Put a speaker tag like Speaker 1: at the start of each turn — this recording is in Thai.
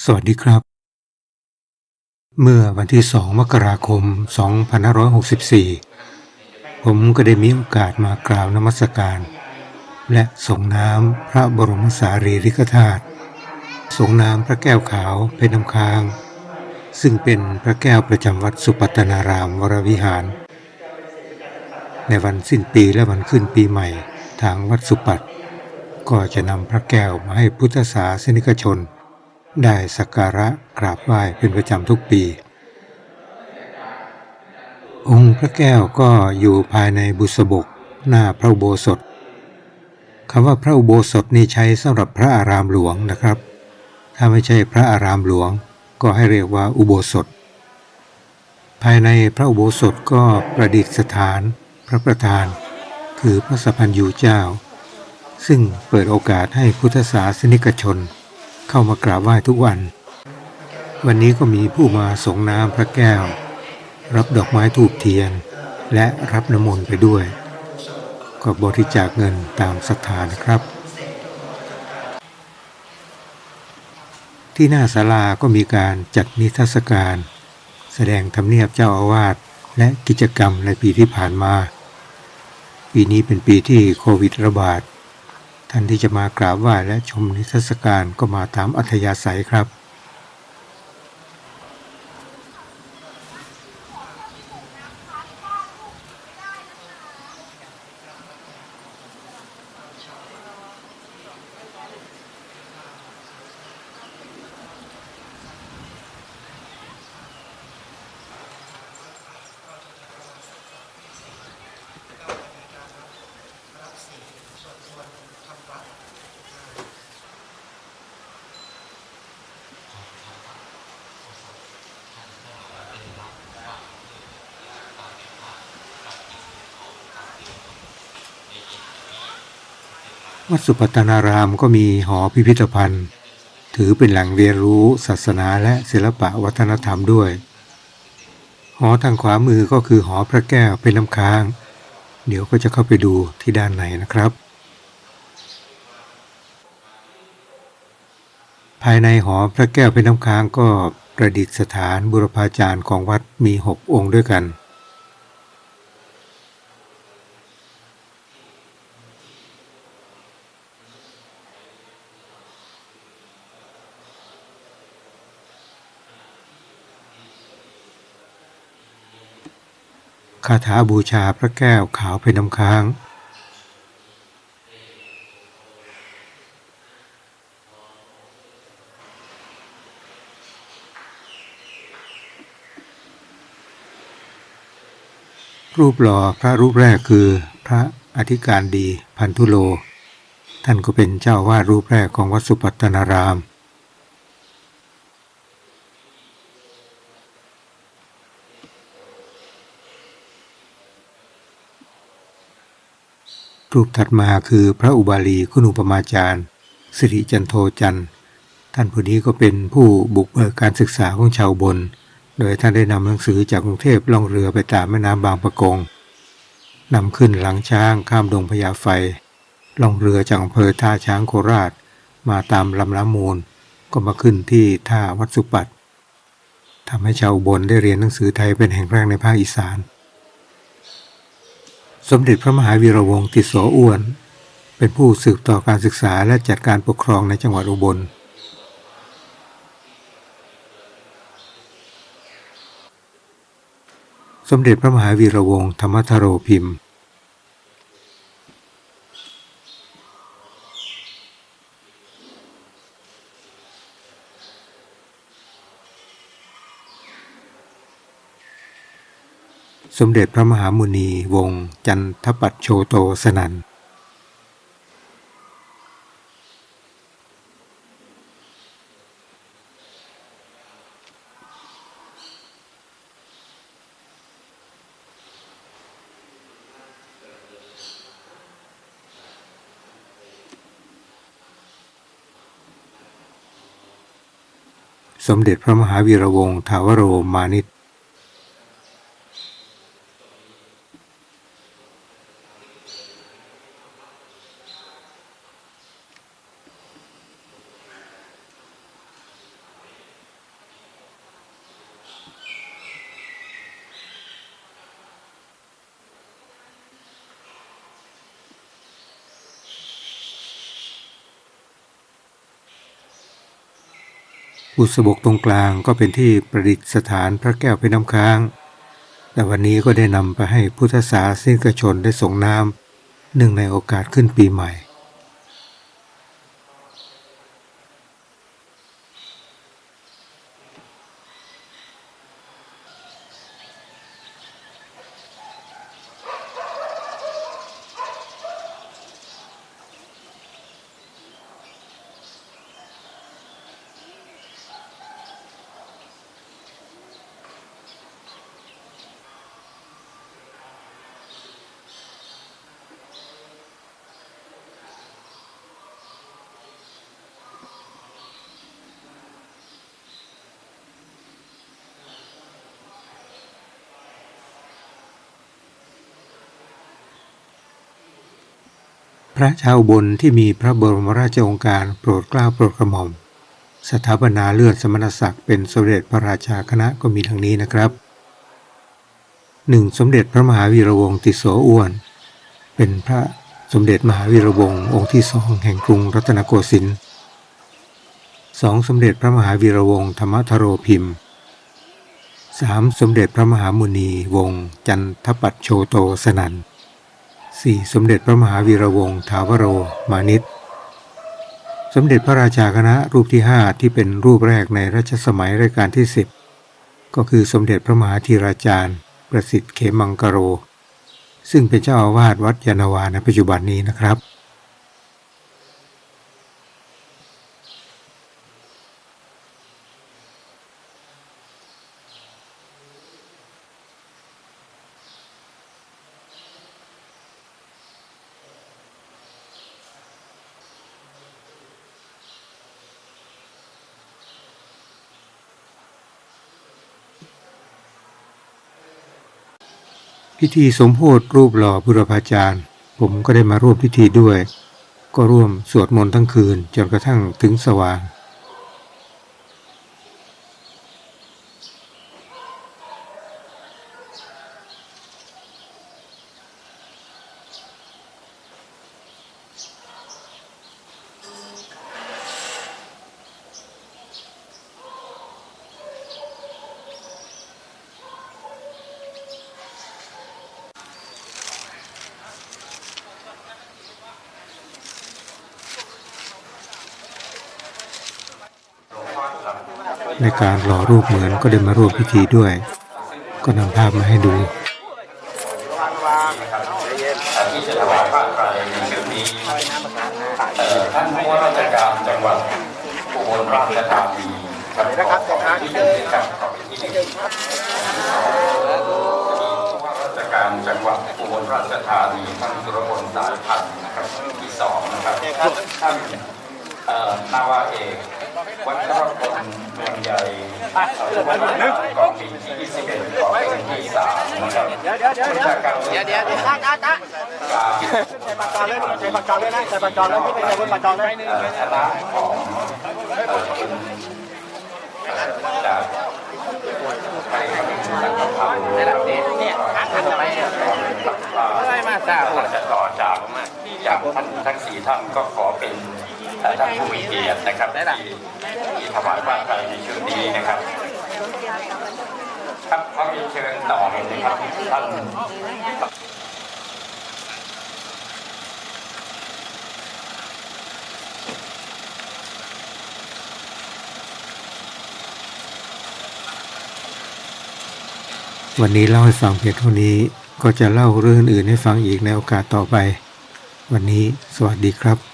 Speaker 1: สวัสดีครับ เมื่อวันที่2มกราคม 2564 ผมก็ได้มีโอกาสมากราบนมัสการ และส่งน้ำพระบรมสารีริกธาตุส่งน้ำพระแก้วขาวเป็นน้ำค้าง ซึ่งเป็นพระแก้วประจำวัดสุปัตตนารามวรวิหาร ในวันสิ้นปีและวันขึ้นปีใหม่ทางวัดสุปัตก็จะนำพระแก้วมาให้พุทธศาสนิกชน ได้สักการะกราบไหว้เป็นประจำทุกปี องค์พระแก้วก็อยู่ภายในบุษบกหน้าพระอุโบสถคำว่าพระอุโบสถนี่ใช้สำหรับพระอารามหลวงนะครับ ถ้าไม่ใช่พระอารามหลวง ก็ให้เรียกว่าอุโบสถ ภายในพระอุโบสถก็ประดิษฐาน พระประธาน คือพระสัพพัญญูเจ้า ซึ่งเปิดโอกาสให้พุทธศาสนิกชน เข้ามากราบไหว้ทุกวัน วันนี้ก็มีผู้มาส่งน้ำพระแก้ว รับดอกไม้ทูบเทียน และรับน้ำมนต์ไปด้วย ก็บริจาคเงินตามศรัทธานะครับ ที่หน้าศาลาก็มีการจัดนิทรรศการ แสดงธรรมเนียบเจ้าอาวาสและกิจกรรมในปีที่ผ่านมา ปีนี้เป็นปีที่โควิดระบาด ท่านที่จะมากราบไหว้และชมนิทรรศการก็มาตามอัธยาศัยครับ วัดสุปัตนารามก็มีหอพิพิธภัณฑ์ ถือเป็นแหล่งเรียนรู้ศาสนาและศิลปะวัฒนธรรมด้วย หอทางขวามือก็คือหอพระแก้วเป็นน้ำค้าง เดี๋ยวก็จะเข้าไปดูที่ด้านในนะครับ ภายในหอพระแก้วเป็นน้ำค้างก็ประดิษฐานบุรพาจารย์ของวัดมีหกองค์ด้วยกัน คาถาบูชาพระแก้วขาวเป็นน้ำค้าง รูปหล่อพระรูปแรกคือพระอธิการดีพันธุโล ท่านก็เป็นเจ้าวาดรูปแรกของวัดสุปัตตนาราม รูปถัดมาคือพระอุบาลีคุณอุปมาจารย์สิริจันโทจันทร์ท่านผู้นี้ก็เป็นผู้บุกเบิกการศึกษาของชาวบน โดยท่านได้นำหนังสือจากกรุงเทพล่องเรือไปตามแม่น้ำบางปะกงนำขึ้นหลังช้างข้ามดงพญาไฟ ล่องเรือจากอำเภอท่าช้างโคราช มาตามลำน้ำมูล ก็มาขึ้นที่ท่าวัดสุปัตทำให้ชาวอุบนได้เรียนหนังสือไทยเป็นแห่งแรกในภาคอีสาน สมเด็จพระมหาวีระวงศ์ติโสอ้วน เป็นผู้สืบต่อการศึกษาและจัดการปกครองในจังหวัดอุบล สมเด็จพระมหาวีระวงศ์ธรรมธโรพิมพ์ มเด็จพระมหามุนีวงศ์จันทปัตโชโตสนันสมเด็จพระมหาวีระวงศ์ทาวโรมานิต บุษบกตรงกลางก็เป็นที่ประดิษฐานพระแก้วพินน้ำค้าง แต่วันนี้ก็ได้นำไปให้พุทธศาสนิกชนได้ส่งน้ำหนึ่งในโอกาสขึ้นปีใหม่ ระชาวบนที่มีพระบรมราชโองการโปรดเกล้าโปรดกระหม่อม สถาปนาเลื่อนสมณศักดิ์เป็นสมเด็จพระราชาคณะก็มีดังนี้นะครับ 1. สมเด็จพระมหาวีระวงศ์ติโสอ้วน เป็นพระสมเด็จมหาวีระวงศ์องค์ที่สองแห่งกรุงรัตนโกสินทร์ 2. สมเด็จพระมหาวีระวงศ์ธรรมทโรพิมพ์ 3. สมเด็จพระมหามุนีวงศ์จันทปัตโชโตสนัน 4. สมเด็จพระมหาวีระวงศ์ถาวโร มานิตสมเด็จพระราชาคณะรูปที่ 5 ที่เป็นรูปแรกในรัชสมัยรัชกาลที่ 10 ก็คือสมเด็จพระมหาธีราจารย์ ประสิทธิ์เขมังกโร ซึ่งเป็นเจ้าอาวาสวัดยานนาวาในปัจจุบันนี้นะครับ พิธีสมโพธิรูปหล่อบุรพาจารย์ ผมก็ได้มาร่วมพิธีด้วย ก็ร่วมสวดมนต์ทั้งคืนจนกระทั่งถึงสว่าง ในการหล่อรูปเหมือนก็ได้มาร่วมพิธีด้วย ก็นำภาพมาให้ดู
Speaker 2: ท่านผู้ว่าราชการจังหวัดอุบลราชธานีครับขอขอบที่หนึ่งครับขอบที่หนึ่งผู้ว่าราชการจังหวัดอุบลราชธานีท่านสุรพลสายพันธ์นะครับที่สองนะครับท่านเอ่อนาวาเอก วัชรพลเมืองใหญ่กองบินที่21กองบินที่สามนะครับเดี๋ยวเดี๋ยวเดี๋ยวเดี๋ยวเดี๋ยวเดี๋ยว
Speaker 3: ใส่ปากกาเลยใส่ปากกาเลยนะใส่ปากกาเลยที่เป็นใส่บนปากกาเลย
Speaker 2: คณะของเอ่อคุณจากไทยสังฆพันธ์ในระดับนี้เนี่ยทำอะไปอะไรมาจ้าจะต่อจากจากท่านทั้งสี่ท่านก็ขอเป็น ท่านผู้มีเกียรตินะครับที่ถวายผ้าไตรในชุดนี้นะครับครับเขามีเชิญต่อเลยนะครับท่าน
Speaker 1: วันนี้เล่าให้ฟังเพียงเท่านี้ก็จะเล่าเรื่องอื่นให้ฟังอีกในโอกาสต่อไป วันนี้สวัสดีครับ